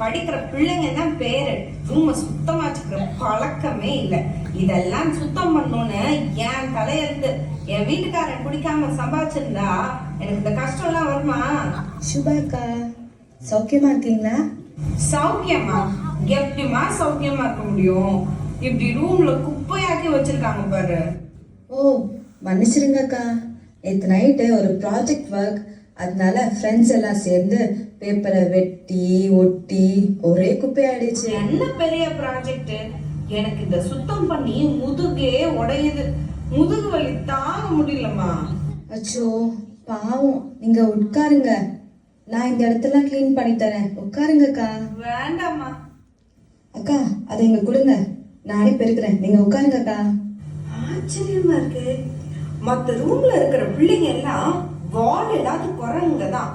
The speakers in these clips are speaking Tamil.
படிக்கிற பிள்ளைங்க தான் பேரு. ரூம சுத்தமா வச்சுக்கிற பழக்கமே இல்ல. இதெல்லாம் சுத்தம் பண்ணணும்னு என் தலையெழுத்து. என் வீட்டுக்காரன் குடிக்காம சம்பாதிச்சிருந்தா எனக்கு இந்த கஷ்டம் எல்லாம் வருமா சுபாக்கா சௌக்கியமா இருக்கீங்களா? சௌக்கியமா? எப்படிமா சௌக்கியமா இருக்க முடியும்? இப்படி ரூம்ல குப்பையாக்கி வச்சிருக்காங்க பாரு. ஓ மன்னிச்சிருங்கக்கா நேற்று நைட்டு ஒரு ப்ராஜெக்ட் ஒர்க் அதனால ஃப்ரெண்ட்ஸ் எல்லாம் சேர்ந்து பேப்பரை வெட்டி ஒட்டி ஒரே குப்பையாயிடுச்சு. என்ன பெரிய ப்ராஜெக்ட் எனக்கு இந்த சுத்தம் பண்ணி முதுகே உடையுது. முதுகு வலி தாங்க முடியலம்மா. அச்சோ பாவம். நீங்க உட்காருங்க. நான் இந்த இடத்தெல்லாம் க்ளீன் பண்ணி தரேன். உட்காருங்கக்கா. வேண்டாம்மா. அக்கா அதை இங்க கொடுங்க. நானே பெருக்கிறேன் நீங்க உட்காருங்கக்கா. ஆச்சரியமா இருக்கு. மத்த ரூம்ல இருக்கிற பிள்ளைங்க எல்லாம் வார்டு ஏதாவது குரங்குங்க தான்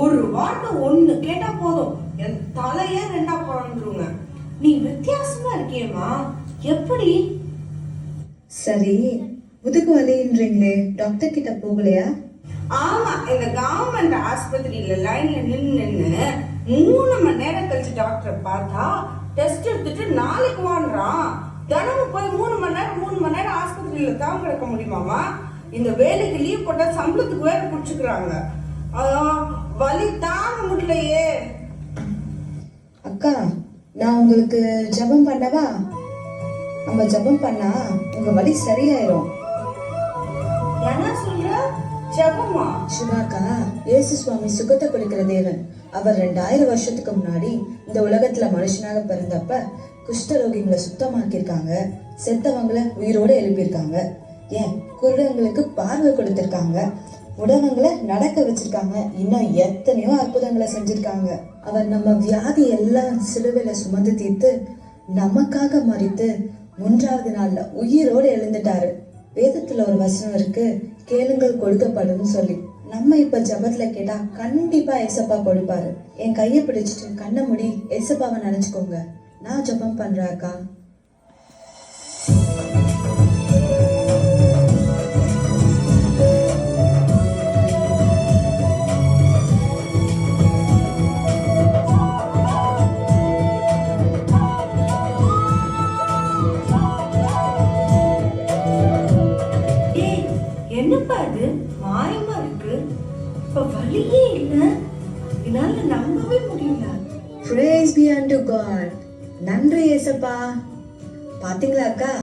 ஒரு வார்டு ஒண்ணு கேட்டா போதும். என் தலையே ரெண்டா குழந்துருங்க நீ வித்தியாசமா இருக்கியேம்மா. எப்படி? சரி முதுகு வலின்றீங்களே டாக்டர் கிட்ட போகலையா? ஆமா இந்த கவர்மெண்ட் ஆஸ்பத்திரியில லைன்ல நின்னு நின்னு மூணு மணி நேரம் கழிச்சு டாக்டரை பார்த்தா டெஸ்ட் எடுத்துட்டு நாளைக்கு வாங்குறான். தினமும் போய் மூணு மணி நேரம் மூணு மணி நேரம் ஆஸ்பத்திரியில தான் கிடக்க முடியுமாமா இந்த வேலைக்கு லீவ் போட்டா சம்பளத்துக்கு வேற புடிச்சுக்கிறாங்க. வலி தாங்க முடியலையே. அக்கா நான் உங்களுக்கு ஜெபம் பண்ணவா? நம்ம ஜெபம் பண்ணா உங்க வலி சரியாயிரும். என்ன சொல்ற? ஜபமா? சிவாக்கா இயேசு சுவாமி சுகத்தை கொடுக்கிற தேவன். அவர் ரெண்டாயிரம் வருஷத்துக்கு முன்னாடி இந்த உலகத்துல மனுஷனாக பிறந்தப்ப குஷ்டரோகிகளை சுத்தமாக்கியிருக்காங்க. செத்தவங்களை உயிரோட எழுப்பியிருக்காங்க. ஏன் குருடங்களுக்கு பார்வை கொடுத்துருக்காங்க. உடவங்களை நடக்க வச்சிருக்காங்க. இன்னும் எத்தனையோ அற்புதங்களை செஞ்சிருக்காங்க. அவர் நம்ம வியாதி எல்லாம் சிலுவையில சுமந்து தீர்த்து நமக்காக மறித்து மூன்றாவது நாள்ல உயிரோடு எழுந்துட்டாரு. வேதத்துல ஒரு வசனம் இருக்கு. கேளுங்கள் கொடுக்கப்படும் சொல்லி. நம்ம இப்ப ஜபத்துல கேட்டா கண்டிப்பா ஏசப்பா கொடுப்பாரு. என் கையை பிடிச்சிட்டு கண்ணை முடி ஏசப்பாவை நினைச்சுக்கோங்க. நான் ஜெபம் பண்றேன் அது மாயமா இருக்கு. இப்ப வழியே இல்லை. என்னால நம்பவே முடியல. Praise be unto God. நன்றி ஏசப்பா. பாத்தீங்களா அக்கா?